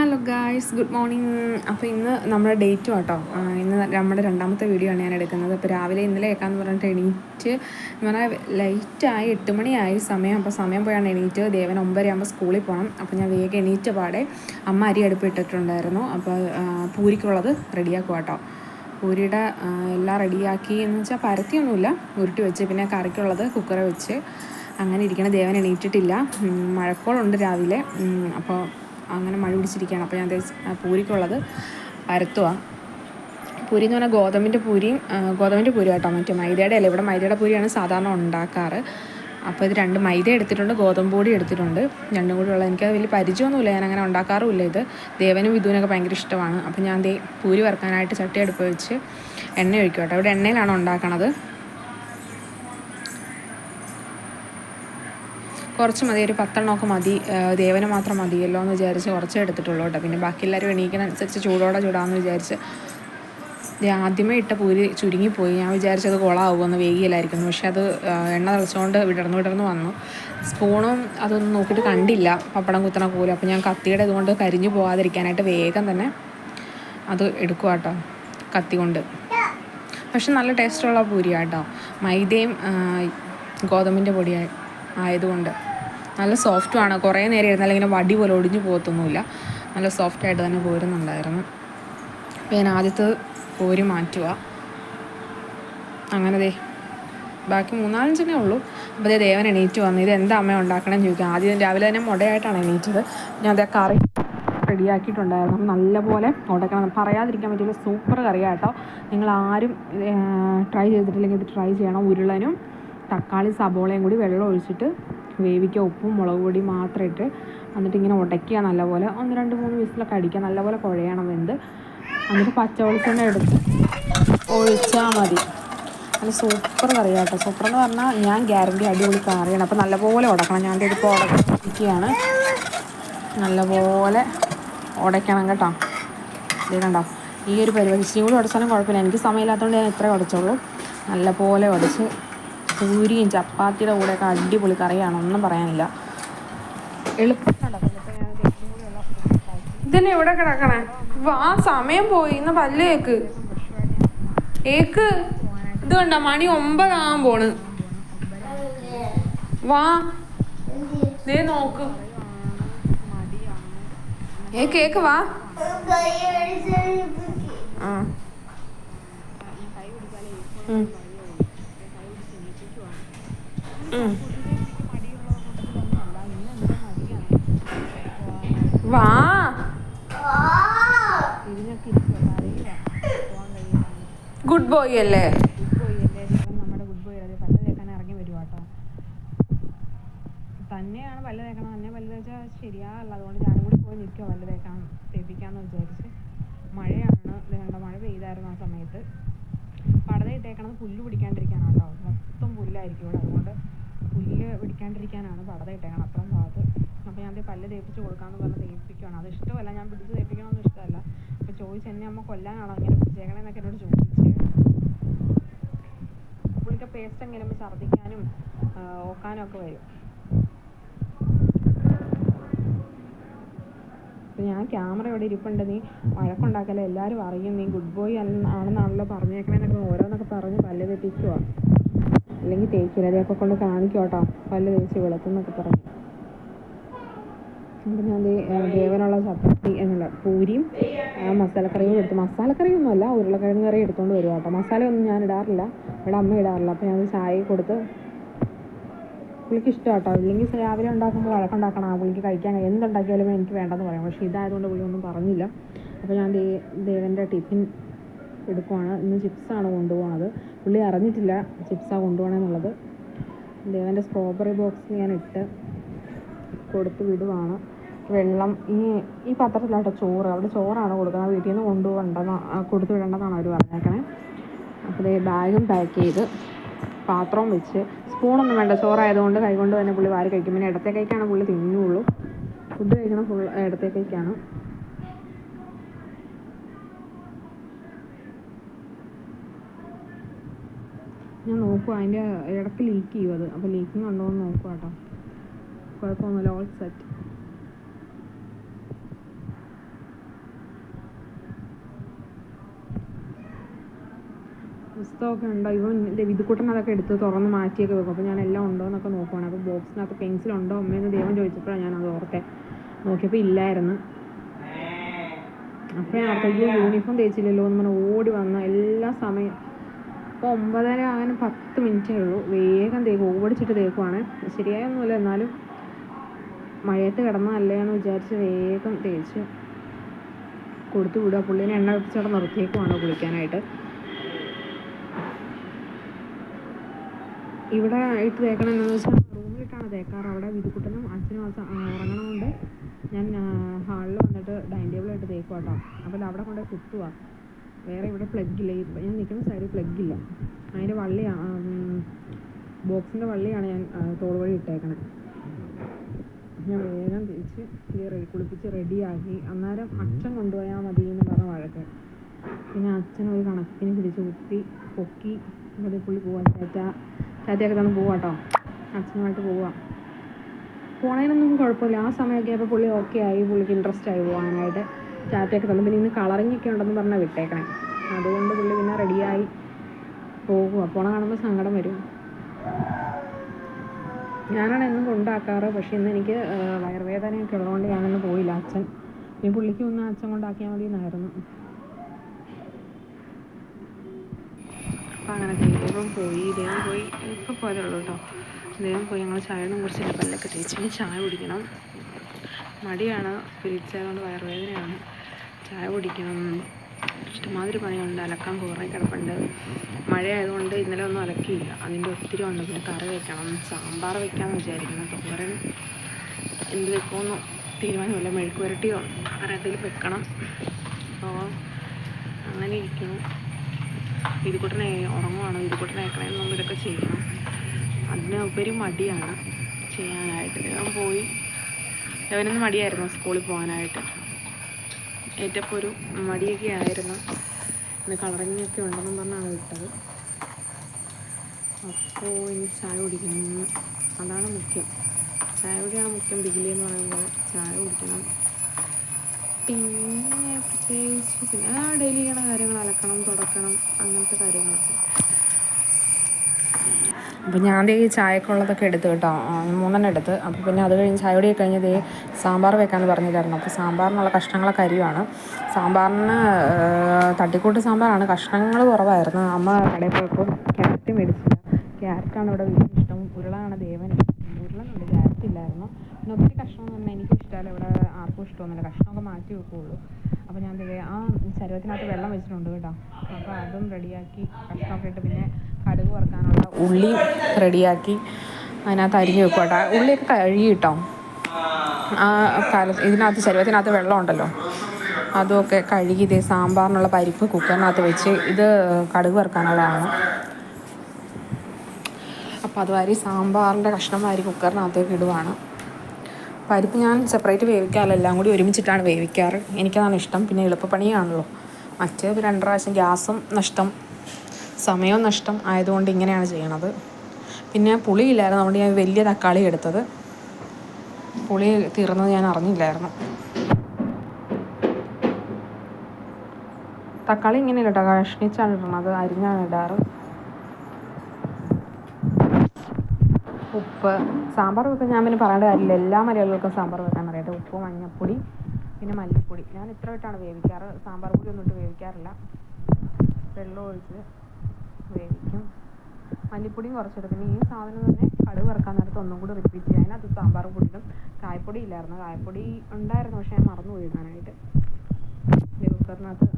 Hello guys good morning അപ്പോൾ ഇന്ന് നമ്മുടെ ഡേറ്റും കേട്ടോ ഇന്ന് നമ്മുടെ രണ്ടാമത്തെ വീഡിയോ ആണ് ഞാൻ എടുക്കുന്നത്. അപ്പോൾ രാവിലെ ഇന്നലെ ഏക്കാന്ന് പറഞ്ഞിട്ട് എണീറ്റ് എന്ന് പറഞ്ഞാൽ ലൈറ്റായി എട്ട് മണിയായി സമയം. അപ്പോൾ സമയം പോയാണ് എണീറ്റ്. ദേവൻ ഒമ്പതരയാകുമ്പോൾ സ്കൂളിൽ പോകണം അപ്പോൾ ഞാൻ വേഗം എണീറ്റ പാടെ അമ്മ അരി അടുപ്പ് ഇട്ടിട്ടുണ്ടായിരുന്നു. അപ്പോൾ പൂരിക്കുള്ളത് റെഡിയാക്കുക കേട്ടോ പൂരിയുടെ എല്ലാം റെഡിയാക്കി എന്ന് വെച്ചാൽ പരത്തിയൊന്നുമില്ല. ഉരുട്ടി വെച്ച് പിന്നെ കറിക്കുള്ളത് കുക്കറെ വെച്ച്. അങ്ങനെ ഇരിക്കണ. ദേവൻ എണീറ്റിട്ടില്ല. മഴക്കോളുണ്ട് രാവിലെ. അപ്പോൾ അങ്ങനെ മഴ പിടിച്ചിരിക്കുകയാണ്. അപ്പോൾ ഞാൻ പൂരിക്കുള്ളത് പരത്തുക പൂരി എന്ന് പറഞ്ഞാൽ ഗോതമ്പിന്റെ പൂരിയും ഗോതമ്പിന്റെ പൂരി കേട്ടോ മറ്റേ മൈദയുടെ അല്ല ഇവിടെ മൈദയുടെ പൂരിയാണ് സാധാരണ ഉണ്ടാക്കാറ്. അപ്പോൾ ഇത് രണ്ട് മൈദ എടുത്തിട്ടുണ്ട് ഗോതമ്പ് പൊടി എടുത്തിട്ടുണ്ട്. രണ്ടും കൂടി ഉള്ളത്. എനിക്കത് വലിയ പരിചയമൊന്നുമില്ല. ഞാൻ അങ്ങനെ ഉണ്ടാക്കാറുമില്ല ഇത്. ദേവനും വിധുവിനൊക്കെ ഭയങ്കര ഇഷ്ടമാണ്. അപ്പോൾ ഞാൻ ദേ പൂരി വറുക്കാനായിട്ട് ചട്ടി അടുപ്പ് വെച്ച് എണ്ണ ഒഴിക്കും കേട്ടോ. ഇവിടെ എണ്ണയിലാണ് ഉണ്ടാക്കണത്. കുറച്ച് മതി ഒരു പത്തെണ്ണമൊക്കെ മതി. ദേവന് മാത്രം മതിയല്ലോ എന്ന് വിചാരിച്ച് കുറച്ചേ എടുത്തിട്ടുള്ളൂ കേട്ടോ. പിന്നെ ബാക്കി എല്ലാവരും എണീക്കുന്ന അനുസരിച്ച് ചൂടോടെ ചൂടാമെന്ന് വിചാരിച്ച് ആദ്യമേ ഇട്ട പൂരി ചുരുങ്ങിപ്പോയി. ഞാൻ വിചാരിച്ചത് കുളമാവുമെന്ന് വേഗിയിലായിരിക്കുന്നു പക്ഷെ അത് എണ്ണ തിളച്ചുകൊണ്ട് വിടർന്ന് വിടർന്ന് വന്നു. സ്പൂണും അതൊന്നും നോക്കിയിട്ട് കണ്ടില്ല. പപ്പടം കുത്തണ പോലെ അപ്പോൾ ഞാൻ കത്തിയുടെ ഇതുകൊണ്ട് കരിഞ്ഞു പോകാതിരിക്കാനായിട്ട് വേഗം തന്നെ അത് എടുക്കുക കേട്ടോ കത്തി കൊണ്ട്. പക്ഷെ നല്ല ടേസ്റ്റുള്ള പൂരിയാട്ടോ മൈദയും ഗോതമ്പിന്റെ പൊടിയായി ആയ- ആയതുകൊണ്ട്. നല്ല സോഫ്റ്റുമാണ് കുറേ നേരം ഇരുന്നാൽ ഇങ്ങനെ വടി പോലെ ഒടിഞ്ഞു പോകത്തൊന്നുമില്ല. നല്ല സോഫ്റ്റായിട്ട് തന്നെ പോരുന്നുണ്ടായിരുന്നു. അപ്പോൾ ഞാൻ ആദ്യത്തെ പോരി മാറ്റുക. അങ്ങനെ ദേ ബാക്കി മൂന്നാലഞ്ചെണ്ണേ ഉള്ളൂ. അപ്പോൾ ദേ ദേവൻ എണീറ്റ് വന്നു. ഇത് എന്താ അമ്മ ഉണ്ടാക്കണമെന്ന് ചോദിക്കുക ആദ്യം രാവിലെ തന്നെ മുടയായിട്ടാണ് എണീറ്റത്. ഞാൻ അതേ കറി റെഡിയാക്കിയിട്ടുണ്ടായിരുന്നു. നല്ലപോലെ ഉടക്കണം പറയാതിരിക്കാൻ പറ്റില്ല. സൂപ്പർ കറിയാണ് കേട്ടോ നിങ്ങൾ ആരും ട്രൈ ചെയ്തിട്ടില്ലെങ്കിൽ ഇത് ട്രൈ ചെയ്യണം. ഉരുളനും തക്കാളി സബോളയും കൂടി വെള്ളം ഒഴിച്ചിട്ട് വേവിക്കുക ഉപ്പും മുളക് പൊടി മാത്രം ഇട്ട് എന്നിട്ട് ഇങ്ങനെ ഉടയ്ക്കുക നല്ലപോലെ. ഒന്ന് രണ്ട് മൂന്ന് വിസിലൊക്കെ അടിക്കുക. നല്ലപോലെ കുഴയണം വെന്ത്. എന്നിട്ട് പച്ച വെളിച്ചെണ്ണ എടുത്ത് ഒഴിച്ചാൽ മതി. നല്ല സൂപ്പർ കറി കേട്ടോ. സൂപ്പർ എന്ന് പറഞ്ഞാൽ ഞാൻ ഗ്യാരണ്ടി അടിപൊളി കറിയാണ്. അപ്പോൾ നല്ലപോലെ ഉടക്കണം. ഞാൻ ഇതിപ്പോൾ ഉടക്കിക്കുകയാണ് നല്ലപോലെ ഉടയ്ക്കണം കേട്ടോ. ഇത് കണ്ടോ? ഈ ഒരു പരിപാടി ഇച്ചിരി കൂടി ഉടച്ചാലും കുഴപ്പമില്ല. എനിക്ക് സമയമില്ലാത്തതുകൊണ്ട് ഞാൻ ഇത്രേ ഉടച്ചുള്ളൂ നല്ലപോലെ ഉടച്ച് പൂരിയും ചപ്പാത്തിയുടെ കൂടെയൊക്കെ അടിപൊളി കറിയാണ്. ഒന്നും പറയാനില്ല. എളുപ്പം ഇതന്നെ എവിടെ കിടക്കണേ? വാ സമയം പോയി. ഇന്ന് പല്ല് കേക്ക് ഏക്ക് ഇത് കണ്ട? മണി ഒമ്പതാകാൻ പോണ്. വാ. ദേ നോക്ക്. ഏ കേക്ക് വാ. ആ. വാ. ഗുഡ് ബോയ് അല്ലേ? തന്നെയാണ് പല്ല് തേക്കണം തന്നെ പല്ല് തേച്ചാൽ ശരിയാകല്ല അതുകൊണ്ട് ഞാനും കൂടി പോയി നിൽക്കുക പല്ല് തേക്കാൻ. തേപ്പിക്കാന്ന് വിചാരിച്ച്. മഴയാണ്. വേണ്ട മഴ പെയ്തായിരുന്നു ആ സമയത്ത്. പടത ഇട്ടേക്കണത് പുല്ല് പിടിക്കാണ്ടിരിക്കാനാണ് കേട്ടോ മൊത്തം പുല്ലായിരിക്കും ഇവിടെ. അതുകൊണ്ട് പുല്ല് പിടിക്കാണ്ടിരിക്കാനാണ് പടത ഇട്ടേക്കണം അപ്പുറം ഭാഗത്ത്. അപ്പോൾ ഞാൻ പല്ല് തേപ്പിച്ച് കൊടുക്കാമെന്ന് പറഞ്ഞ് തേപ്പിക്കുകയാണ് അത് ഇഷ്ടമല്ല. ഞാൻ പിടിച്ച് തേപ്പിക്കണമെന്ന് ഇഷ്ടമല്ല. അപ്പോൾ ചോദിച്ച് എന്നെ അമ്മ കൊല്ലാനാണോ ഇങ്ങനെ പിടിച്ചേക്കണേന്നൊക്കെ എന്നോട് ചോദിച്ച്. പുള്ളിക്ക് പേസ്റ്റ് എങ്ങനെ ഛർദ്ദിക്കാനും ഓക്കാനും ഒക്കെ വരും. ഞാൻ ക്യാമറ ഇവിടെ ഇരിപ്പുണ്ട്. നീ വഴക്കുണ്ടാക്കല്ലേ? എല്ലാവരും അറിയും. നീ ഗുഡ് ബോയ് ആണെന്നാണല്ലോ പറഞ്ഞേക്കണേന്നൊക്കെ ഓരോന്നൊക്കെ പറഞ്ഞ് പല്ല് തെറ്റിക്കുക അല്ലെങ്കിൽ തേക്കില്ല അതൊക്കെ കൊണ്ട് കാണിക്കും കേട്ടോ പല്ല് തേച്ച് വെളുത്തുന്നൊക്കെ പറഞ്ഞു. അപ്പം ഞാൻ ദേവനുള്ള ചപ്പാത്തി എന്നുള്ള പൂരിയും മസാലക്കറിയും എടുത്തു. മസാലക്കറിയൊന്നും അല്ല ഉരുളക്കിഴങ്ങ് കറി എടുത്തുകൊണ്ട് വരും കേട്ടോ മസാലയൊന്നും ഞാൻ ഇടാറില്ല. ഇവിടെ അമ്മ ഇടാറില്ല. അപ്പോൾ ഞാൻ ചായ കൊടുത്ത് പുള്ളിക്ക് ഇഷ്ടം കേട്ടോ ഇല്ലെങ്കിൽ രാവിലെ ഉണ്ടാക്കുമ്പോൾ വഴക്കുണ്ടാക്കണം ആ പുള്ളിക്ക് കഴിക്കാൻ എന്തുണ്ടാക്കിയാലും എനിക്ക് വേണ്ടെന്ന് പറയാം. പക്ഷേ ഇതായതുകൊണ്ട് പുള്ളി ഒന്നും പറഞ്ഞില്ല. അപ്പോൾ ഞാൻ ദേവന്റെ ടിഫിൻ എടുക്കുവാണ്. ഇന്ന് ചിപ്സാണ് കൊണ്ടുപോകുന്നത് പുള്ളി അറിഞ്ഞിട്ടില്ല ചിപ്സാണ് കൊണ്ടുപോകണമെന്നുള്ളത് ദേവന്റെ സ്ട്രോബെറി ബോക്സ് ഞാൻ ഇട്ട് കൊടുത്ത് വിടുവാണ്. വെള്ളം ഈ ഈ പാത്രത്തിലാട്ടോ ചോറ്. അവിടെ ചോറാണ് കൊടുക്കുന്നത്. വീട്ടിൽ നിന്ന് കൊണ്ടുപോകണ്ടെന്ന് കൊടുത്തു വിടേണ്ടതാണ് അവർ പറഞ്ഞേക്കണേ. അപ്പോൾ ദേ ബാഗും പാക്ക് ചെയ്ത് പാത്രവും വെച്ച് സ്പൂണൊന്നും വേണ്ട. ചോറായതുകൊണ്ട് കൈകൊണ്ട് തന്നെ പുള്ളി വാരി കഴിക്കും. പിന്നെ ഇടത്തെ പുള്ളി തിന്നുള്ളൂ. ഫുഡ് കഴിക്കണം ഫുൾ ഇടത്തെ ഞാൻ നോക്കും അതിന്റെ ഇടയ്ക്ക് ലീക്ക് ചെയ്യും അത്. അപ്പോൾ ലീക്കിങ് ഉണ്ടോ എന്ന് നോക്കുക കേട്ടോ. കുഴപ്പമൊന്നുമില്ല ഓൾ സെറ്റ് പുസ്തകമൊക്കെ ഉണ്ടോ? ഇവൻ വിധുക്കുട്ടൻ അതൊക്കെ എടുത്ത് തുറന്ന് മാറ്റിയൊക്കെ വെക്കും. അപ്പോൾ ഞാൻ എല്ലാം ഉണ്ടോ എന്നൊക്കെ നോക്കുവാണ്. അപ്പോൾ ബോക്സിനകത്ത് പെൻസിൽ ഉണ്ടോ അമ്മയെന്ന് ദൈവം ചോദിച്ചപ്പോഴാണ് ഞാൻ അത് ഓർത്തെ. നോക്കിയപ്പോൾ ഇല്ലായിരുന്നു. അപ്പോഴേ അപ്പോഴേക്കും യൂണിഫോം തേച്ചില്ലല്ലോ എന്ന് പറഞ്ഞാൽ ഓടി വന്ന് എല്ലാ സമയം ഇപ്പോൾ ഒമ്പതര അങ്ങനെ പത്ത് മിനിറ്റേ ഉള്ളൂ. വേഗം തേക്കും. ഓടിച്ചിട്ട് തേക്കുവാണ്. ശരിയായൊന്നുമില്ല എന്നാലും മഴയത്ത് കിടന്നതല്ലേ എന്ന് വിചാരിച്ച് വേഗം തേച്ച് കൊടുത്തു വിടുക. പുള്ളീനെ എണ്ണ വെപ്പിച്ചവിടെ നിർത്തിയേക്കുവാണ് കുളിക്കാനായിട്ട്. ഇവിടെ ഇട്ട് തേക്കണം എന്താണെന്ന് വെച്ചാൽ റൂമിലിട്ടാണ് തേക്കാറ്. അവിടെ വിധുക്കുട്ടനും അച്ഛനും അച്ഛൻ ഉറങ്ങണമുണ്ട്. ഞാൻ ഹാളിൽ വന്നിട്ട് ഡൈനിങ് തേക്കുക കേട്ടോ അപ്പോൾ അവിടെ കൊണ്ടുപോയി കുത്തുക വേറെ ഇവിടെ പ്ലഗില്ല ഞാൻ നിൽക്കുന്ന സൈഡിൽ പ്ലഗില്ല അതിന്റെ വള്ളിയാണ് ബോക്സിന്റെ വള്ളിയാണ് ഞാൻ തോൾ വഴി ഇട്ടേക്കണത് ഞാൻ വേഗം തിരിച്ച് റെഡി കുളിപ്പിച്ച് റെഡിയാക്കി അന്നേരം അച്ഛൻ കൊണ്ടുപോയാൽ മതി എന്ന് പറഞ്ഞ വഴക്ക്. പിന്നെ അച്ഛൻ ഒരു കണക്കിന് പിടിച്ച് കുത്തി പൊക്കി അതേ പുള്ളി പോവാം. ചാറ്റ ചാറ്റയൊക്കെ തന്നെ പോവാം കേട്ടോ അച്ഛനുമായിട്ട് പോവാം. പോണതിനൊന്നും കുഴപ്പമില്ല. ആ സമയമൊക്കെ ആയപ്പോൾ പുള്ളി ഓക്കെ ആയി. പുള്ളിക്ക് ഇൻട്രസ്റ്റ് ആയി പോകാനായിട്ട് ചാറ്റയൊക്കെ തന്നു. പിന്നെ ഇന്ന് കളറിങ് ഒക്കെ ഉണ്ടെന്ന് പറഞ്ഞാൽ വിട്ടേക്കണേ. അതുകൊണ്ട് പുള്ളി പിന്നെ റെഡിയായി പോകും അപ്പോൾ കാണുമ്പോൾ സങ്കടം വരും. ഞാനാണ് എന്നും കൊണ്ടാക്കാറ്. പക്ഷേ ഇന്ന് എനിക്ക് വയറുവേദനയൊക്കെ ഉള്ളതുകൊണ്ട് ഞാനൊന്ന് പോയില്ല അച്ഛൻ. ഇനി പുള്ളിക്ക് ഒന്ന് അച്ഛൻ കൊണ്ടാക്കിയാൽ മതി എന്നായിരുന്നു അങ്ങനെ ദൈവം പോയി. ദൈവം പോയി. ഇപ്പോൾ പോയതുള്ളൂ കേട്ടോ. ദൈവം പോയി. ഞങ്ങൾ ചായയൊന്നും കുറിച്ചില്ല പല്ലൊക്കെ തേച്ച്. ചായ കുടിക്കണം. മടിയാണ്. പിരിച്ചതുകൊണ്ട് വയറുവേദനയാണ്. ചായ കുടിക്കണം. ഇഷ്ടമാതിരി പണിയുണ്ട് അലക്കാൻ കുറേ കിടപ്പുണ്ട്. മഴയായതുകൊണ്ട് ഇന്നലെ ഒന്നും അലക്കിയില്ല. അതിന്റെ ഒത്തിരി ഉണ്ട്. പിന്നെ കറി വയ്ക്കണം സാമ്പാർ വയ്ക്കാമെന്ന് വിചാരിക്കുന്നു. തോരൻ എന്ത് വെക്കുമെന്ന് തീരുമാനമില്ല മെഴുക്ക് പുരട്ടിയോ അങ്ങനെ എന്തെങ്കിലും വെക്കണം. അപ്പോൾ അങ്ങനെ ഇരിക്കുന്നു. ഇതിക്കുട്ടനെ ഉറങ്ങുവാണ്. നമ്മൾ ഇതൊക്കെ ചെയ്യണം. അതിന് ഉപരി മടിയാണ്. ചെയ്യാനായിട്ട്. ഞാൻ പോയി. അവനൊന്ന് മടിയായിരുന്നു സ്കൂളിൽ പോകാനായിട്ട്. ഏറ്റപ്പോൾ ഒരു മടിയൊക്കെ ആയിരുന്നു. ഇന്ന് കളറിങ്ങൊക്കെ ഉണ്ടെന്നും പറഞ്ഞാണ് വിട്ടത്. അപ്പോൾ ഇനി ചായ കുടിക്കുന്നു അതാണ് മുഖ്യം. ചായ കുടിയാണ് മുഖ്യം ഡിഗ്രി എന്ന് പറയുമ്പോൾ ചായ കുടിക്കണം. പിന്നെ പ്രത്യേകിച്ച് പിന്നെ ഡെയിലി ചെയ്യണ കാര്യങ്ങൾ അലക്കണം തുടക്കണം അങ്ങനത്തെ കാര്യങ്ങളൊക്കെ. അപ്പോൾ ഞാൻ ദേ ചായക്കുള്ളതൊക്കെ എടുത്ത് കേട്ടോ. മൂന്നെണ്ണം എടുത്ത്. അപ്പോൾ പിന്നെ അത് കഴിഞ്ഞ് ചായ കൂടിയൊക്കെ കഴിഞ്ഞ് ദേ സാമ്പാർ വെക്കാമെന്ന് പറഞ്ഞിട്ടായിരുന്നു അപ്പോൾ സാമ്പാറിനുള്ള കഷ്ണങ്ങളൊക്കെ അരിവാണ് സാമ്പാറിന് തട്ടിക്കൂട്ട് സാമ്പാറാണ്. കഷ്ണങ്ങൾ കുറവായിരുന്നു. അമ്മ കടയിൽ പോയപ്പോൾ ക്യാരറ്റ് മേടിച്ചില്ല. ക്യാരറ്റാണ് ഇവിടെ വലിയ ഇഷ്ടം. ഉരുളാണ് ദേവൻ ഉരുളനുണ്ട്. ക്യാരറ്റ് ഇല്ലായിരുന്നു. ഒത്തിരി കഷ്ണം എന്ന് പറഞ്ഞാൽ എനിക്കും ഇഷ്ടമല്ല. ഇവിടെ ആർക്കും ഇഷ്ടമൊന്നുമില്ല. കഷ്ണമൊക്കെ മാറ്റി വെക്കുകയുള്ളൂ അപ്പോൾ ഞാൻ ആ ശരീരത്തിനകത്ത് വെള്ളം വെച്ചിട്ടുണ്ട് കേട്ടോ. അപ്പോൾ അതും റെഡിയാക്കി കഷ്ണമൊക്കെ ഇട്ട് പിന്നെ കടുക് വറുക്കാനുള്ള ഉള്ളി റെഡിയാക്കി അതിനകത്ത് അരിഞ്ഞ് വെക്കും കേട്ടോ. ഉള്ളിയൊക്കെ കഴുകി കിട്ടോ. ആ കാലത്ത് ഇതിനകത്ത് ശരീരത്തിനകത്ത് വെള്ളം ഉണ്ടല്ലോ. അതുമൊക്കെ കഴുകി ഇതേ സാമ്പാറിനുള്ള പരിപ്പ് കുക്കറിനകത്ത് വെച്ച് ഇത് കടുക് വറുക്കാനുള്ളതാണ്. അപ്പോൾ അത് വാരി സാമ്പാറിന്റെ കഷ്ണം വാരി കുക്കറിനകത്തേക്ക് ഇടുവാണ്. പരിപ്പ് ഞാൻ സെപ്പറേറ്റ് വേവിക്കാറില്ല. എല്ലാം കൂടി ഒരുമിച്ചിട്ടാണ് വേവിക്കാറ്. എനിക്കതാണ് ഇഷ്ടം. പിന്നെ എളുപ്പപ്പണിയാണല്ലോ. മറ്റേ രണ്ട് പ്രാവശ്യം ഗ്യാസും നഷ്ടം സമയവും നഷ്ടം ആയതുകൊണ്ട് ഇങ്ങനെയാണ് ചെയ്യണത്. പിന്നെ പുളിയില്ലായിരുന്നു അതുകൊണ്ട് ഞാൻ വലിയ തക്കാളി എടുത്തത്. പുളി തീർന്നത് ഞാൻ അറിഞ്ഞില്ലായിരുന്നു. തക്കാളി ഇങ്ങനെയല്ല കഷ്ണിച്ചാണ് ഇടണത് അരിഞ്ഞാണ് ഇടാറ് ഉപ്പ് സാമ്പാർ വെക്കാൻ ഞാൻ പിന്നെ പറയേണ്ട കാര്യമില്ല. എല്ലാ മലയാളികൾക്കും സാമ്പാർ വെക്കാൻ അറിയാം. ഉപ്പ് മഞ്ഞൾപ്പൊടി പിന്നെ മല്ലിപ്പൊടി. ഞാൻ ഇത്ര ഇട്ടാണ് വേവിക്കാറ്. സാമ്പാർ പൊടി ഒന്നും വേവിക്കാറില്ല. വെള്ളം ഒഴിച്ച് വേവിക്കും. മല്ലിപ്പൊടിയും കുറച്ചെടുക്കും. ഈ സാധനം തന്നെ കടുക് ഇറക്കാൻ നേരത്ത് ഒന്നും കൂടി റിപ്പീറ്റ് ചെയ്യാൻ അത് സാമ്പാർ പൊടിയിലും കായപ്പൊടി ഇല്ലായിരുന്നു. കായപ്പൊടി ഉണ്ടായിരുന്നു പക്ഷേ ഞാൻ മറന്നു പോയിരുന്നതിനായിട്ട് കുക്കറിനകത്ത്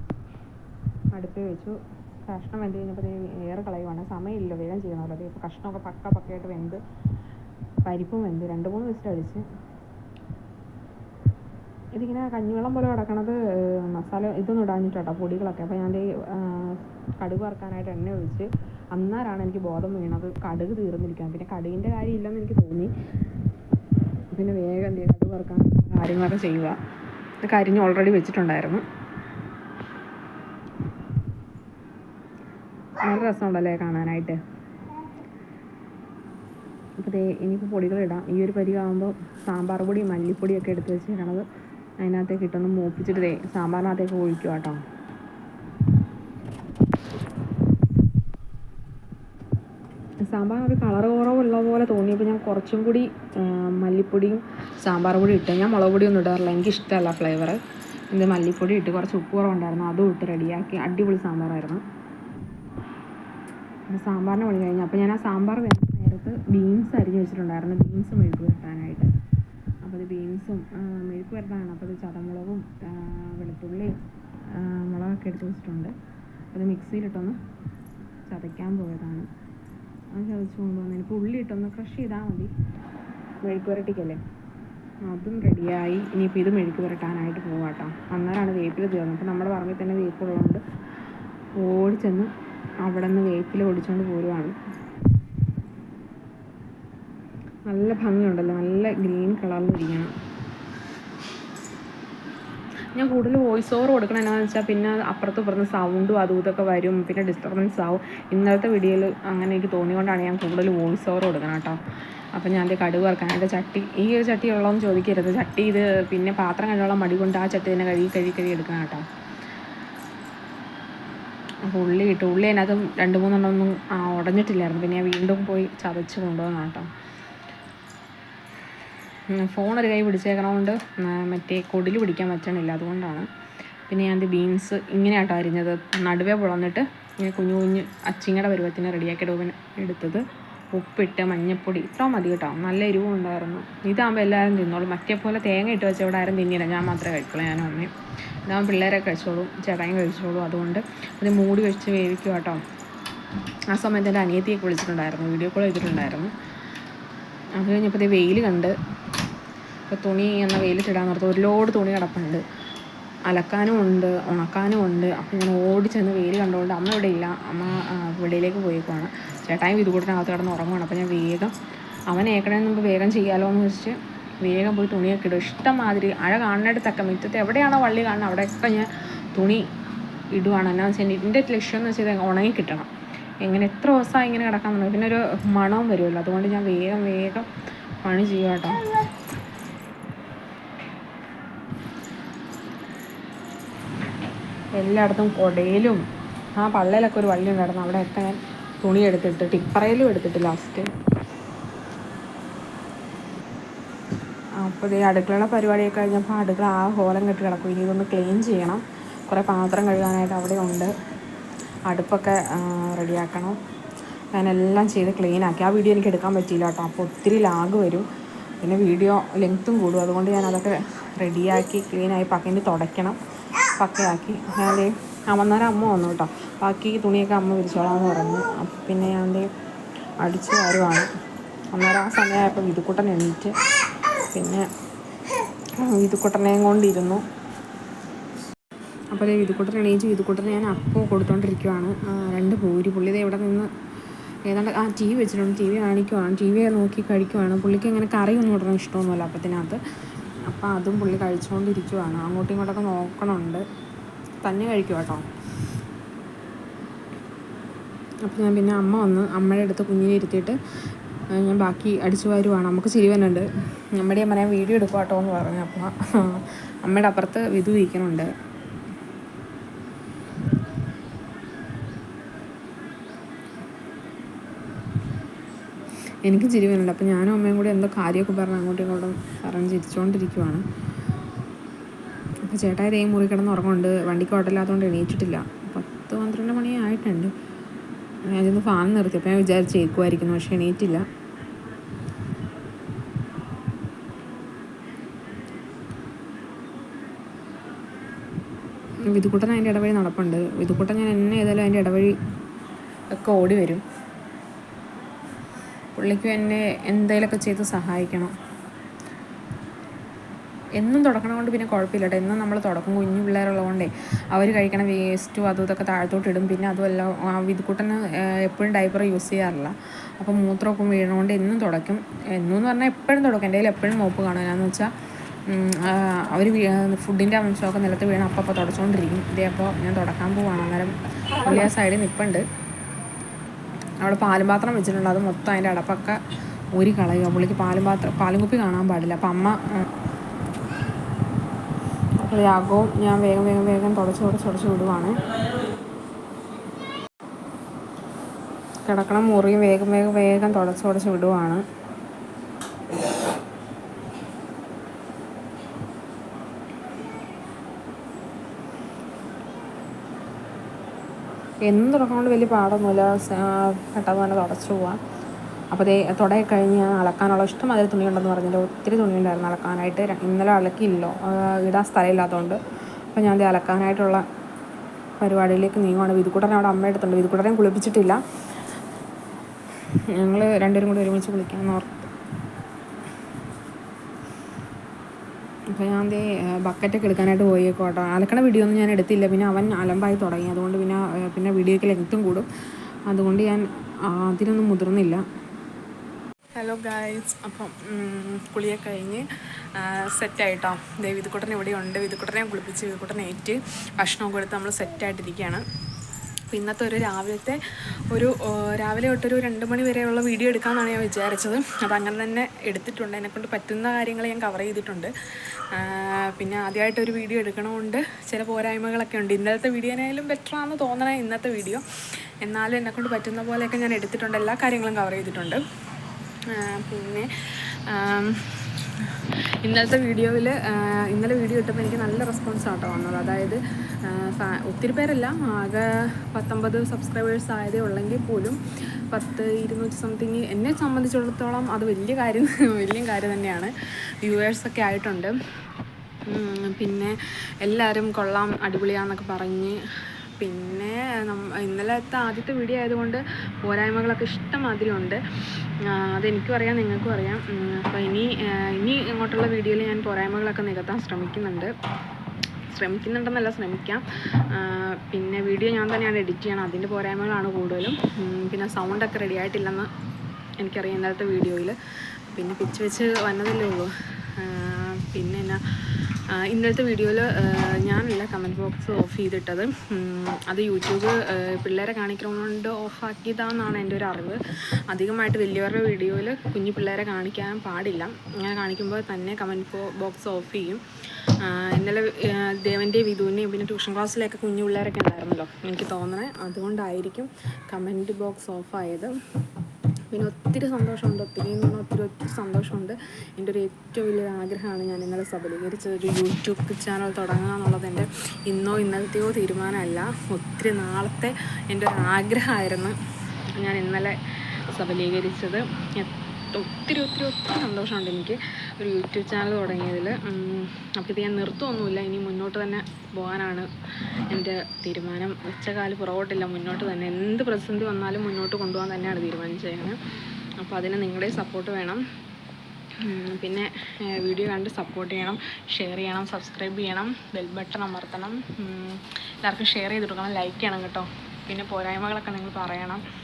അടുപ്പിൽ വെച്ചു. കഷ്ണം വെന്ത് കഴിഞ്ഞപ്പോൾ ഏറെ കളയുവാണ്. സമയമില്ല വേഗം ചെയ്യണമല്ലോ. അതേ ഇപ്പോൾ കഷ്ണമൊക്കെ പക്ക പക്കയായിട്ട് വെന്ത് പരിപ്പും വെന്ത്. രണ്ട് മൂന്ന് വിസിലടിച്ച് ഇതിങ്ങനെ കഞ്ഞിവെള്ളം പോലെ കിടക്കണത് മസാല ഇതൊന്നും ഇടാഞ്ഞിട്ടോ പൊടികളൊക്കെ. അപ്പോൾ ഞാൻ കടുക് വറുക്കാനായിട്ട് എണ്ണ ഒഴിച്ച് അന്നേരമാണ് എനിക്ക് ബോധം വീണത്? കടുക് തീർന്നിരിക്കാൻ. പിന്നെ കടുകിന്റെ കാര്യം ഇല്ലെന്ന് എനിക്ക് തോന്നി. പിന്നെ വേഗം എന്ത് ചെയ്യുക കടുക് വറുക്കാൻ കാര്യങ്ങളൊക്കെ ചെയ്യുക. ഇത് കരിഞ്ഞ് ഓൾറെഡി വെച്ചിട്ടുണ്ടായിരുന്നു. നല്ല രസമുണ്ടല്ലേ കാണാനായിട്ട്? അപ്പോൾ ദേ ഇനിയിപ്പോൾ പൊടികളിടാം ഈ ഒരു പരിവാകുമ്പോൾ സാമ്പാർ പൊടി മല്ലിപ്പൊടിയൊക്കെ എടുത്ത് വെച്ചിരിക്കണത് അതിനകത്തേക്ക് ഇട്ടൊന്ന് മൂപ്പിച്ചിട്ട് ദേ സാമ്പാറിനകത്തേക്ക് ഒഴിക്കുക കേട്ടോ. ഒരു കളർ കുറവുള്ള പോലെ തോന്നിയപ്പോൾ ഞാൻ കുറച്ചും കൂടി മല്ലിപ്പൊടിയും സാമ്പാർ പൊടി ഇട്ട് ഞാൻ മുളക് പൊടിയൊന്നും ഇടാറില്ല. എനിക്ക് ഇഷ്ടമല്ല ഫ്ലേവർ ഇത് മല്ലിപ്പൊടി ഇട്ട് കുറച്ച് ഉപ്പ് കുറവുണ്ടായിരുന്നു. അതും ഇട്ട് റെഡിയാക്കി. അടിപൊളി സാമ്പാറായിരുന്നു. സാമ്പാറിന് പണി കഴിഞ്ഞു. അപ്പോൾ ഞാൻ ആ സാമ്പാർ വേണ്ട നേരത്ത് ബീൻസ് അരിഞ്ഞ് വെച്ചിട്ടുണ്ടായിരുന്നു. ബീൻസ് മെഴുക്ക് വരട്ടാനായിട്ട് അപ്പോൾ അത് ബീൻസും മെഴുക്ക് വരട്ടാനാണ് അപ്പോൾ അത് ചതമുളകും വെളുത്തുള്ളിയും മുളകൊക്കെ എടുത്ത് വെച്ചിട്ടുണ്ട്. അത് മിക്സിയിലിട്ടൊന്ന് ചതയ്ക്കാൻ പോയതാണ്. അത് ചതച്ച് കൊണ്ടുവന്ന് ഇപ്പോൾ ഉള്ളി ഇട്ടൊന്ന് ക്രഷ് ചെയ്താൽ മതി. മെഴുക്ക് വരട്ടിക്കല്ലേ അതും റെഡിയായി ഇനിയിപ്പോൾ ഇത് മെഴുക്ക് പുരട്ടാനായിട്ട് പോവാട്ടോ അന്നേരമാണ് വേപ്പിൽ തീർന്നത്. അപ്പോൾ നമ്മുടെ പറമ്പിൽ തന്നെ വേപ്പുള്ളതുകൊണ്ട് ഓടിച്ചെന്ന് അവിടെ നിന്ന് വേപ്പിൽ ഓടിച്ചുകൊണ്ട് പോരുവാണ്. നല്ല ഭംഗിയുണ്ടല്ലോ. നല്ല ഗ്രീൻ കളറിൽ ഇരിക്കണം. ഞാൻ കൂടുതൽ വോയിസ് ഓവർ കൊടുക്കണം എന്നാന്ന് വെച്ചാൽ പിന്നെ അപ്പുറത്തും ഇപ്പുറത്തും സൗണ്ടും അതും ഇതൊക്കെ വരും. പിന്നെ ഡിസ്റ്റർബൻസ് ആവും. ഇന്നലത്തെ വീഡിയോയിൽ അങ്ങനെ എനിക്ക് തോന്നിയതുകൊണ്ടാണ് ഞാൻ കൂടുതൽ വോയിസ് ഓവർ കൊടുക്കണം കേട്ടോ. അപ്പം ഞാൻ അത് കടുക് എന്റെ ചട്ടി ഈ ഒരു ചട്ടി ഉള്ളതെന്ന് ചോദിക്കരുത്. ചട്ടി ഇത് പിന്നെ പാത്രം കഴുകാനുള്ള മടി കൊണ്ട് ആ ചട്ടി തന്നെ കഴുകി കഴുകി കഴുകി എടുക്കണം കേട്ടോ. അപ്പോൾ ഉള്ളി ഇട്ടു. ഉള്ളി അതിനകത്ത് രണ്ട് മൂന്നെണ്ണം ഒന്നും ഉടഞ്ഞിട്ടില്ലായിരുന്നു. പിന്നെ ഞാൻ വീണ്ടും പോയി ചതച്ച് കൊണ്ടുപോകണം കേട്ടോ. ഒരു കൈ പിടിച്ചേക്കണോണ്ട് മറ്റേ കൊടിൽ പിടിക്കാൻ പറ്റണില്ല അതുകൊണ്ടാണ്. പിന്നെ ഞാൻ ബീൻസ് ഇങ്ങനെയാട്ടോ അരിഞ്ഞത്. നടുവേ പുളന്നിട്ട് ഇങ്ങനെ കുഞ്ഞു കുഞ്ഞ് അച്ചിങ്ങയുടെ പരുവത്തിന് റെഡിയാക്കി ഇടുവന് എടുത്തത്. ഉപ്പിട്ട് മഞ്ഞപ്പൊടി ഇത്ര മതി കേട്ടോ. നല്ല എരിവും ഉണ്ടായിരുന്നു ഇതാകുമ്പോൾ എല്ലാവരും തിന്നോളും. മറ്റേ പോലെ തേങ്ങ ഇട്ട് വെച്ച ഇവിടെ ആരും തിന്നില്ല. ഞാൻ മാത്രമേ കഴിക്കുള്ളൂ ഞാനും അമ്മയും. ഇതാകുമ്പോൾ പിള്ളേരൊക്കെ കഴിച്ചോളും ചേട്ടായും കഴിച്ചോളും. അതുകൊണ്ട് അത് മൂടി വെച്ച് വേവിക്കും കേട്ടോ ആ സമയത്ത് എന്റെ അനിയത്തിയൊക്കെ വിളിച്ചിട്ടുണ്ടായിരുന്നു വീഡിയോ കോൾ ചെയ്തിട്ടുണ്ടായിരുന്നു. അത് കഴിഞ്ഞപ്പോൾ വെയിൽ കണ്ട് ഇപ്പോൾ തുണി എന്ന വെയിലിട്ടിടാൻ നിർത്തും ഒരു ലോഡ് തുണി കിടപ്പുണ്ട്. അലക്കാനും ഉണ്ട് ഉണക്കാനും ഉണ്ട്. അപ്പോൾ ഞാൻ ഓടി ചെന്ന് വെയിൽ കണ്ടുകൊണ്ട് അമ്മ ഇവിടെ ഇല്ല. അമ്മ വെളിയിലേക്ക് പോയേക്കുവാണ് ചേട്ടായും വിതുകൂട്ടിനകത്ത് കിടന്ന് ഉറങ്ങുവാണ്. അപ്പോൾ ഞാൻ വേഗം അവൻ ഏക്കണേന്ന് മുമ്പ് വേഗം ചെയ്യാമല്ലോ എന്ന് വെച്ചിട്ട് വേഗം പോയി തുണിയൊക്കെ ഇടും. ഇഷ്ടംമാതിരി അഴ കാണുന്നിടത്തൊക്കെ മുറ്റത്ത് എവിടെയാണോ വള്ളി കാണുന്നത് അവിടെയൊക്കെ ഞാൻ തുണി ഇടുവാണ്. എന്നാന്ന് വെച്ചാൽ എന്റെ ലക്ഷ്യം എന്ന് വെച്ചാൽ ഉണങ്ങി കിട്ടണം. എങ്ങനെ എത്ര ദിവസമായി ഇങ്ങനെ കിടക്കാൻ തുടങ്ങി പിന്നെ ഒരു മണവും വരുമല്ലോ അതുകൊണ്ട് ഞാൻ വേഗം വേഗം പണി ചെയ്യാം കേട്ടോ എല്ലായിടത്തും കൊടയിലും ആ പള്ളയിലൊക്കെ ഒരു വള്ളി ഉണ്ടായിരുന്നു. അവിടെയൊക്കെ ഞാൻ തുണി എടുത്തിട്ട് ടിപ്പറയിലും എടുത്തിട്ട് ലാസ്റ്റ് അപ്പോൾ ഈ അടുക്കളയുടെ പരിപാടിയൊക്കെ കഴിഞ്ഞപ്പോൾ അടുക്കള ആ ഹോലം കെട്ടി കിടക്കും. ഇനി ഇതൊന്ന് ക്ലീൻ ചെയ്യണം. കുറേ പാത്രം കഴുകാനായിട്ട് അവിടെ ഉണ്ട്. അടുപ്പൊക്കെ റെഡിയാക്കണം. ഞാനെല്ലാം ചെയ്ത് ക്ലീൻ ആക്കി. ആ വീഡിയോ എനിക്ക് എടുക്കാൻ പറ്റിയില്ല കേട്ടോ. അപ്പോൾ ഒത്തിരി ലാഗ് വരും. പിന്നെ വീഡിയോ ലെങ്ത്തും കൂടും. അതുകൊണ്ട് ഞാൻ അതൊക്കെ റെഡിയാക്കി ക്ലീനായി പക്കന്റെ തുടയ്ക്കണം. പക്കയാക്കി. ദേ അമ്മന്നേരം അമ്മ വന്നു കേട്ടോ. ബാക്കി തുണിയൊക്കെ അമ്മ വിരിച്ചോളാമെന്ന് പറഞ്ഞു. പിന്നെ ഞാൻ അടിച്ച് വരുവാണ്. അന്നേരം ആ സമയമായപ്പോൾ വിതുക്കുട്ടൻ എണീറ്റ് പിന്നെ വിതുക്കുട്ടനെയും കൊണ്ടിരുന്നു. അപ്പോൾ വിതുക്കുട്ടൻ എണീച്ച് വിതുക്കുട്ടനെ ഞാൻ അപ്പോൾ കൊടുത്തോണ്ടിരിക്കുവാണ്. രണ്ട് പൂരി. പുള്ളി ഇവിടെ നിന്ന് ഏതാണ്ട് ആ ടി വി വെച്ചിട്ടുണ്ട്. ടി വി കാണിക്കുവാണ്. ടി വി നോക്കി കഴിക്കുവാണ്. പുള്ളിക്ക് അങ്ങനെ കറിയൊന്നും ഇടണം ഇഷ്ടമൊന്നുമല്ല അപ്പത്തിനകത്ത്. അപ്പോൾ അതും പുള്ളി കഴിച്ചുകൊണ്ടിരിക്കുവാണ്. അങ്ങോട്ടും ഇങ്ങോട്ടൊക്കെ നോക്കണുണ്ട്. തന്നെ കഴിക്കും കേട്ടോ. അപ്പോൾ ഞാൻ പിന്നെ അമ്മ വന്ന് അമ്മയുടെ അടുത്ത് കുഞ്ഞിനെ ഇരുത്തിയിട്ട് ഞാൻ ബാക്കി അടിച്ചു വരുവാണ്. നമുക്ക് ചിരിവനുണ്ട് അമ്മയുടെ ഞാൻ പറയാൻ വീഡിയോ എടുക്കുക കേട്ടോ എന്ന് പറഞ്ഞു. അപ്പോൾ അമ്മയുടെ അപ്പുറത്ത് വിധു ഇരിക്കുന്നുണ്ട്. എനിക്ക് ചിരി വരുന്നുണ്ട് അപ്പോൾ ഞാനും അമ്മയും കൂടി എന്തോ കാര്യമൊക്കെ പറഞ്ഞ് അങ്ങോട്ടും ഇങ്ങോട്ടും പറഞ്ഞ് ചിരിച്ചുകൊണ്ടിരിക്കുവാണ് അപ്പോൾ ചേട്ടായി ദേ മുറി കിടന്ന് ഉറങ്ങുന്നുണ്ട്. വണ്ടിക്ക് ഓട്ടമില്ലാത്തതുകൊണ്ട് എണീറ്റിട്ടില്ല. പത്ത് പന്ത്രണ്ട് മണി ആയിട്ടുണ്ട്. ഞാൻ ചെന്ന് ഫാൻ നിർത്തി. അപ്പോൾ ഞാൻ വിചാരിച്ചേക്കുമായിരിക്കുന്നു പക്ഷേ എണീറ്റില്ല. വിധുക്കൂട്ടൻ അതിന്റെ ഇടവഴി നടപ്പുണ്ട്. വിധുക്കൂട്ടൻ ഞാൻ എന്നെ ഏതായാലും അതിന്റെ ഇടവഴി ഒക്കെ ഓടി വരും. പുള്ളിക്കും എന്നെ എന്തെങ്കിലുമൊക്കെ ചെയ്ത് സഹായിക്കണം. എന്നും തുടക്കണ കൊണ്ട് പിന്നെ കുഴപ്പമില്ല കേട്ടോ എന്നും നമ്മൾ തുടക്കും കുഞ്ഞു പിള്ളേരുള്ളതുകൊണ്ടേ അവർ കഴിക്കണ വേസ്റ്റും അതും ഇതൊക്കെ താഴത്തോട്ട് ഇടും. പിന്നെ അതുമല്ല ആ വിധുക്കുട്ടന് എപ്പോഴും ഡൈപ്പർ യൂസ് ചെയ്യാറില്ല. അപ്പോൾ മൂത്രമൊക്കെ വീണുകൊണ്ട് എന്നും തുടയ്ക്കും. എന്നും എന്ന് പറഞ്ഞാൽ എപ്പോഴും തുടക്കും. എന്റെ കയ്യിൽ എപ്പോഴും മോപ്പ് കാണും. എന്നാന്ന് വെച്ചാൽ അവർ ഫുഡിന്റെ അംശമൊക്കെ നിലത്ത് വീണ് അപ്പം അപ്പോൾ തുടച്ചുകൊണ്ടിരിക്കും ഇതേ അപ്പോൾ ഞാൻ തുടക്കാൻ പോവാണ്. അന്നേരം പുള്ളി സൈഡിൽ നിൽപ്പുണ്ട് അവിടെ പാലും പാത്രം വെച്ചിട്ടുണ്ട്. അത് മൊത്തം അതിന്റെ അടപ്പൊക്കെ ഒരു കളയുക. പുള്ളിക്ക് പാലും പാത്രം പാലും കുപ്പി കാണാൻ പാടില്ല. അപ്പം അമ്മ അപ്പോൾ യാഗവും ഞാൻ വേഗം വേഗം വേഗം തുടച്ച് തുടച്ച് തുടച്ച് വിടുവാണ്. കിടക്കണം മുറിയും വേഗം വേഗം വേഗം തുടച്ച് തുടച്ച് വിടുവാണ്. എന്നും തുടക്കൊണ്ട് വലിയ പാടൊന്നുമില്ല. പെട്ടെന്ന് തന്നെ തുടച്ചു പോവാം. അപ്പോൾ അതേ തുടയെ കഴിഞ്ഞ് ഞാൻ അളക്കാനുള്ള ഇഷ്ടം അതിൽ തുണിയുണ്ടെന്ന് പറഞ്ഞില്ല ഒത്തിരി തുണിയുണ്ടായിരുന്നു അലക്കാനായിട്ട്. ര- ഇന്നലെ അലക്കിയില്ലോ. ഇടാൻ സ്ഥലമില്ലാത്തതുകൊണ്ട് അപ്പോൾ ഞാൻ അത് അലക്കാനായിട്ടുള്ള പരിപാടിയിലേക്ക് നീങ്ങുവാണ്. വിധുക്കുട്ടനെ അവിടെ അമ്മ എടുത്തുണ്ട് കുളിപ്പിച്ചിട്ടില്ല. ഞങ്ങൾ രണ്ടുപേരും കൂടി ഒരുമിച്ച് കുളിക്കാമെന്ന് ഓർത്ത് അപ്പോൾ ഞാൻ ദേ ബക്കറ്റൊക്കെ എടുക്കാനായിട്ട് പോയി കേട്ടോ. അലക്കണ വീഡിയോ ഒന്നും ഞാൻ എടുത്തില്ല. പിന്നെ അവൻ അലമ്പായി തുടങ്ങി. അതുകൊണ്ട് പിന്നെ പിന്നെ വീഡിയോയ്ക്ക് ലെങ്ത്തും കൂടും. അതുകൊണ്ട് ഞാൻ അതിനൊന്നും മുതിർന്നില്ല. ഹലോ ഗായ്സ് അപ്പം കുളിയെ കഴിഞ്ഞ് സെറ്റായിട്ടോ ദേ വിധുക്കുട്ടൻ ഇവിടെ ഉണ്ട്. വിതുക്കുട്ടനെ കുളിപ്പിച്ച് വിതുക്കുട്ടനെ ഏറ്റ് ഭക്ഷണമൊക്കെ എടുത്ത് നമ്മൾ സെറ്റായിട്ടിരിക്കുകയാണ് അപ്പോൾ ഇന്നത്തെ ഒരു രാവിലത്തെ ഒരു രാവിലെ തൊട്ടൊരു രണ്ട് മണി വരെയുള്ള വീഡിയോ എടുക്കാമെന്നാണ് ഞാൻ വിചാരിച്ചത്. അപ്പോൾ അങ്ങനെ തന്നെ എടുത്തിട്ടുണ്ട്. എന്നെക്കൊണ്ട് പറ്റുന്ന കാര്യങ്ങൾ ഞാൻ കവർ ചെയ്തിട്ടുണ്ട്. പിന്നെ ആദ്യമായിട്ടൊരു വീഡിയോ എടുക്കണമുണ്ട്. ചില പോരായ്മകളൊക്കെ ഉണ്ട്. ഇന്നലത്തെ വീഡിയോനായാലും ബെറ്ററാണെന്ന് തോന്നണേ ഇന്നത്തെ വീഡിയോ. എന്നാലും എന്നെക്കൊണ്ട് പറ്റുന്ന പോലെയൊക്കെ ഞാൻ എടുത്തിട്ടുണ്ട്. എല്ലാ കാര്യങ്ങളും കവർ ചെയ്തിട്ടുണ്ട്. പിന്നെ ഇന്നലത്തെ വീഡിയോയിൽ ഇന്നലെ വീഡിയോ ഇട്ടപ്പോൾ എനിക്ക് നല്ല റെസ്പോൺസ് ആട്ടോ വന്നത്. അതായത് ഒത്തിരി പേരല്ല ആകെ പത്തൊമ്പത് സബ്സ്ക്രൈബേഴ്സ് ആയതേ ഉള്ളെങ്കിൽ പോലും പത്ത് ഇരുന്നൂറ്റി സംതിങ് എന്നെ സംബന്ധിച്ചിടത്തോളം അത് വലിയ കാര്യം വലിയ കാര്യം തന്നെയാണ്. വ്യൂവേഴ്സൊക്കെ ആയിട്ടുണ്ട്. പിന്നെ എല്ലാവരും കൊള്ളാം അടിപൊളിയാന്നൊക്കെ പറഞ്ഞ് പിന്നെ ഇന്നലെ ഇന്നലത്തെ ആദ്യത്തെ വീഡിയോ ആയതുകൊണ്ട് പോരായ്മകളൊക്കെ ഇഷ്ടമാതിരി ഉണ്ട് അതെനിക്കും അറിയാം നിങ്ങൾക്കും അറിയാം. അപ്പോൾ ഇനി ഇനി ഇങ്ങോട്ടുള്ള വീഡിയോയിൽ ഞാൻ പോരായ്മകളൊക്കെ നികത്താൻ ശ്രമിക്കുന്നുണ്ട്. ശ്രമിക്കുന്നുണ്ടെന്നല്ല ശ്രമിക്കാം. പിന്നെ വീഡിയോ ഞാൻ തന്നെയാണ് എഡിറ്റ് ചെയ്യണം അതിന്റെ പോരായ്മകളാണ് കൂടുതലും. പിന്നെ സൗണ്ടൊക്കെ റെഡി ആയിട്ടില്ലെന്ന് എനിക്കറിയാം ഇന്നലത്തെ വീഡിയോയിൽ. പിന്നെ പിച്ച് വെച്ച് വന്നതല്ലേ ഉള്ളൂ. പിന്നെ എന്നാ ഇന്നത്തെ വീഡിയോയിൽ ഞാനല്ല കമന്റ് ബോക്സ് ഓഫ് ചെയ്തിട്ടത്. അത് യൂട്യൂബ് പിള്ളേരെ കാണിക്കുന്നതുകൊണ്ട് ഓഫാക്കിയതാണെന്നാണ് എന്റെ ഒരു അറിവ്. അധികമായിട്ട് വലിയവരുടെ വീഡിയോയിൽ കുഞ്ഞു പിള്ളേരെ കാണിക്കാൻ പാടില്ല. അങ്ങനെ കാണിക്കുമ്പോൾ തന്നെ കമന്റ് ബോക്സ് ഓഫ് ചെയ്യും. ഇന്നലെ ദേവന്റെ വിധുവിന്റെയും പിന്നെ ട്യൂഷൻ ക്ലാസ്സിലൊക്കെ കുഞ്ഞു പിള്ളേരൊക്കെ ഉണ്ടായിരുന്നല്ലോ. എനിക്ക് തോന്നണേ അതുകൊണ്ടായിരിക്കും കമന്റ് ബോക്സ് ഓഫായത് പിന്നെ ഒത്തിരി സന്തോഷമുണ്ട്. ഒത്തിരി എന്ന് പറഞ്ഞാൽ ഒത്തിരി ഒത്തിരി സന്തോഷമുണ്ട്. എന്റെ ഒരു ഏറ്റവും വലിയ ആഗ്രഹമാണ് ഞാൻ നിങ്ങളെ സബലീകരിച്ച ഒരു യൂട്യൂബ് ചാനൽ തുടങ്ങുക എന്നുള്ളത് എന്റെ ഇന്നോ ഇന്നലത്തെയോ തീരുമാനമല്ല. ഒത്തിരി നാളത്തെ എന്റെ ഒരു ആഗ്രഹമായിരുന്നു ഞാൻ ഇന്നലെ സബലീകരിച്ചത്. എ- ഒത്തിരി ഒത്തിരി ഒത്തിരി സന്തോഷമുണ്ട് എനിക്ക് ഒരു യൂട്യൂബ് ചാനൽ തുടങ്ങിയതിൽ. അപ്പോൾ ഇത് ഞാൻ നിർത്തുമൊന്നുമില്ല ഇനി മുന്നോട്ട് തന്നെ പോകാനാണ് എന്റെ തീരുമാനം. ഉച്ചകാൽ കാൽ പുറകോട്ടില്ല. മുന്നോട്ട് തന്നെ എന്ത് പ്രതിസന്ധി വന്നാലും മുന്നോട്ട് കൊണ്ടുപോകാൻ തന്നെയാണ് തീരുമാനിച്ചത് അപ്പോൾ അതിന് നിങ്ങളുടെ സപ്പോർട്ട് വേണം. പിന്നെ വീഡിയോ കണ്ട് സപ്പോർട്ട് ചെയ്യണം. ഷെയർ ചെയ്യണം. സബ്സ്ക്രൈബ് ചെയ്യണം. ബെൽ ബട്ടൺ അമർത്തണം. എല്ലാവർക്കും ഷെയർ ചെയ്ത് കൊടുക്കണം. ലൈക്ക് ചെയ്യണം കേട്ടോ. പിന്നെ പോരായ്മകളൊക്കെ നിങ്ങൾ പറയണം.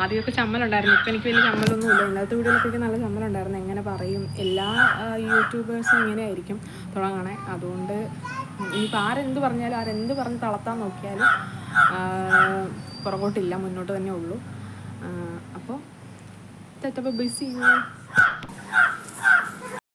ആദ്യമൊക്കെ ചമ്മലുണ്ടായിരുന്നു. ഇപ്പം എനിക്ക് വലിയ ചമ്മലൊന്നുമില്ല. ഇന്നത്തെ വീഡിയോയിലൊക്കെ നല്ല ചമ്മലുണ്ടായിരുന്നു. എങ്ങനെ പറയും? എല്ലാ യൂട്യൂബേഴ്സും ഇങ്ങനെ ആയിരിക്കും തുടങ്ങണേ. അതുകൊണ്ട് ഇനിയിപ്പോൾ ആരെന്ത് പറഞ്ഞാലും ആരെന്ത് പറഞ്ഞ് തളർത്താൻ നോക്കിയാലും പുറകോട്ടില്ല. മുന്നോട്ട് തന്നെ ഉള്ളൂ. അപ്പോൾ തെറ്റപ്പോൾ ബിസി